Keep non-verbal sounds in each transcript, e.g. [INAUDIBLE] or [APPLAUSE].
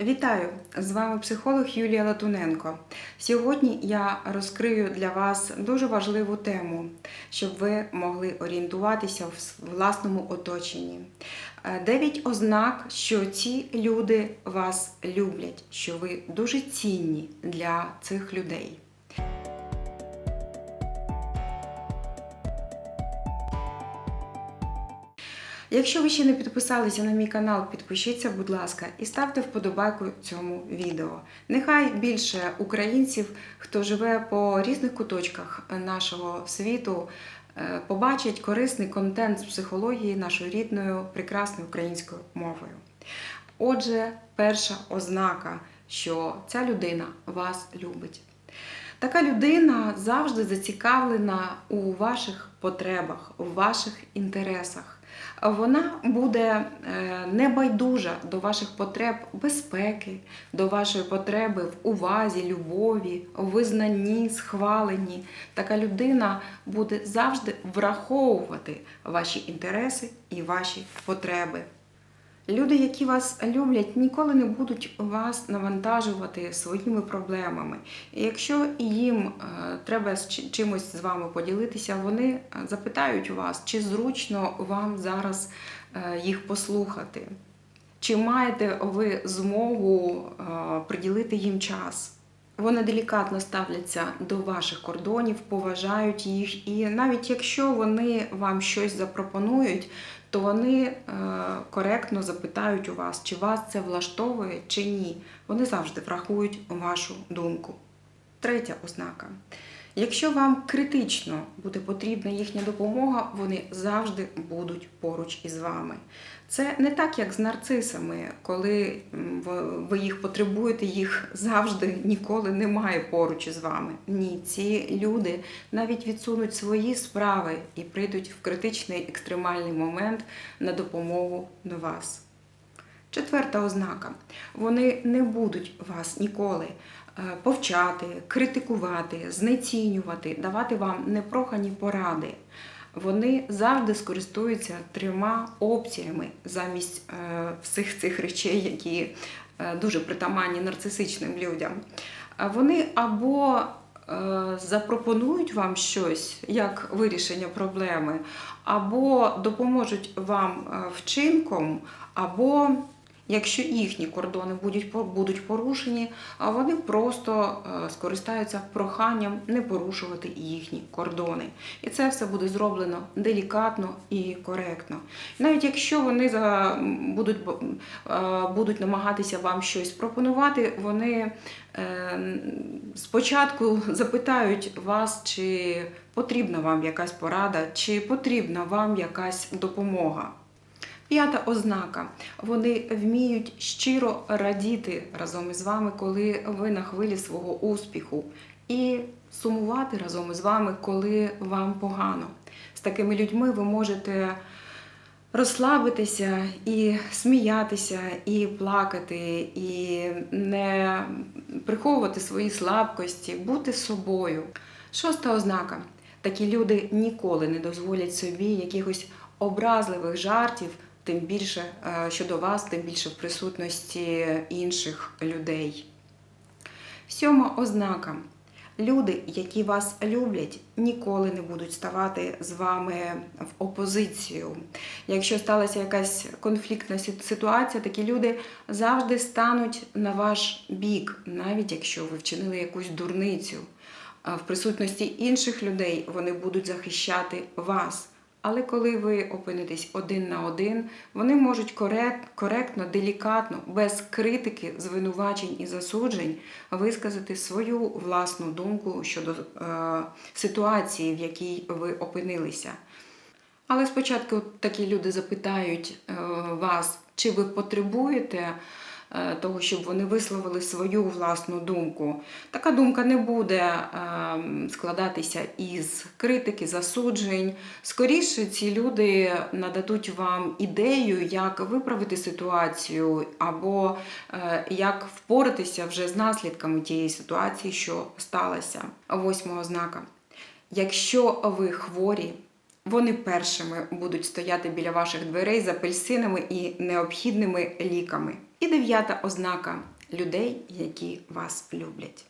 Вітаю! З вами психолог Юлія Латуненко. Сьогодні я розкрию для вас дуже важливу тему, щоб ви могли орієнтуватися в власному оточенні. Е, Дев'ять ознак, що ці люди вас люблять, що ви дуже цінні для цих людей. Якщо ви ще не підписалися на мій канал, підпишіться, будь ласка, і ставте вподобайку цьому відео. Нехай більше українців, хто живе по різних куточках нашого світу, е, побачать корисний контент з психології нашою рідною прекрасною українською мовою. Отже, перша ознака, що ця людина вас любить. Така людина завжди зацікавлена у ваших потребах, у ваших інтересах. Вона буде е, небайдужа до ваших потреб безпеки, до вашої потреби в увазі, любові, визнанні, схваленні. Така людина буде завжди враховувати ваші інтереси і ваші потреби. Люди, які вас люблять, ніколи не будуть вас навантажувати своїми проблемами. І якщо їм е, треба з чимось з вами поділитися, вони е, запитають вас, чи зручно вам зараз е, їх послухати, чи маєте ви змогу приділити їм час. Вони делікатно ставляться до ваших кордонів, поважають їх, і навіть якщо вони вам щось запропонують, то вони е, коректно запитають у вас, чи вас це влаштовує чи ні. Вони завжди врахують вашу думку. Третя ознака. Якщо вам критично буде потрібна їхня допомога, вони завжди будуть поруч із вами. Це не так, як з нарцисами, коли ви їх потребуєте, їх завжди ніколи немає поруч із вами. Ні, ці люди навіть відсунуть свої справи і прийдуть в критичний екстремальний момент на допомогу до вас. Четверта ознака: вони не будуть вас ніколи повчати, критикувати, знецінювати, давати вам непрохані поради. Вони завжди скористуються трьома опціями замість е, всіх цих речей, які е, дуже притаманні нарцисичним людям. Вони або е, запропонують вам щось як вирішення проблеми, або допоможуть вам е, вчинком, або Якщо їхні кордони будуть порушені, вони просто е, скористаються проханням не порушувати їхні кордони. І це все буде зроблено делікатно і коректно. Навіть якщо вони будуть, е, будуть намагатися вам щось пропонувати, вони е, спочатку [LAUGHS] запитають вас, чи потрібна вам якась порада, чи потрібна вам якась допомога. П'ята ознака. Вони вміють щиро радіти разом із вами, коли ви на хвилі свого успіху, і сумувати разом із вами, коли вам погано. З такими людьми ви можете розслабитися і сміятися, і плакати, і не приховувати свої слабкості, бути собою. Шоста ознака. Такі люди ніколи не дозволять собі якихось образливих жартів, тим більше е, щодо вас, тим більше в присутності інших людей. Сьома ознака. Люди, які вас люблять, ніколи не будуть ставати з вами в опозицію. Якщо сталася якась конфліктна ситуація, такі люди завжди стануть на ваш бік, навіть якщо ви вчинили якусь дурницю. В присутності інших людей вони будуть захищати вас. Але коли ви опинитесь один на один, вони можуть коректно, делікатно, без критики, звинувачень і засуджень висказати свою власну думку щодо е, ситуації, в якій ви опинилися. Але спочатку такі люди запитають е, вас, чи ви потребуєте того, щоб вони висловили свою власну думку. Така думка не буде е, складатися із критики, засуджень. Скоріше ці люди нададуть вам ідею, як виправити ситуацію, або е, як впоратися вже з наслідками тієї ситуації, що сталася. Восьма ознака. Якщо ви хворі, вони першими будуть стояти біля ваших дверей з апельсинами і необхідними ліками. І дев'ята ознака людей, які вас люблять.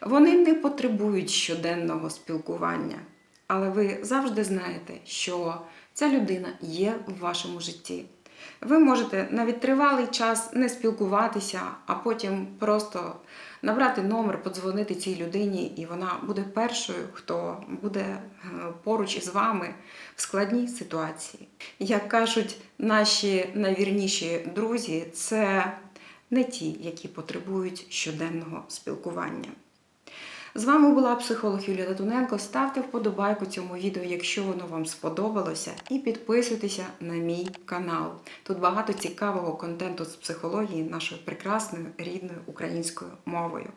Вони не потребують щоденного спілкування, але ви завжди знаєте, що ця людина є в вашому житті. Ви можете навіть тривалий час не спілкуватися, а потім просто набрати номер, подзвонити цій людині, і вона буде першою, хто буде е, поруч із вами в складній ситуації. Як кажуть наші найвірніші друзі, це не ті, які потребують щоденного спілкування. З вами була психолог Юлія Латуненко. Ставте вподобайку цьому відео, якщо воно вам сподобалося, і підписуйтеся на мій канал. Тут багато цікавого контенту з психології нашою прекрасною рідною українською мовою.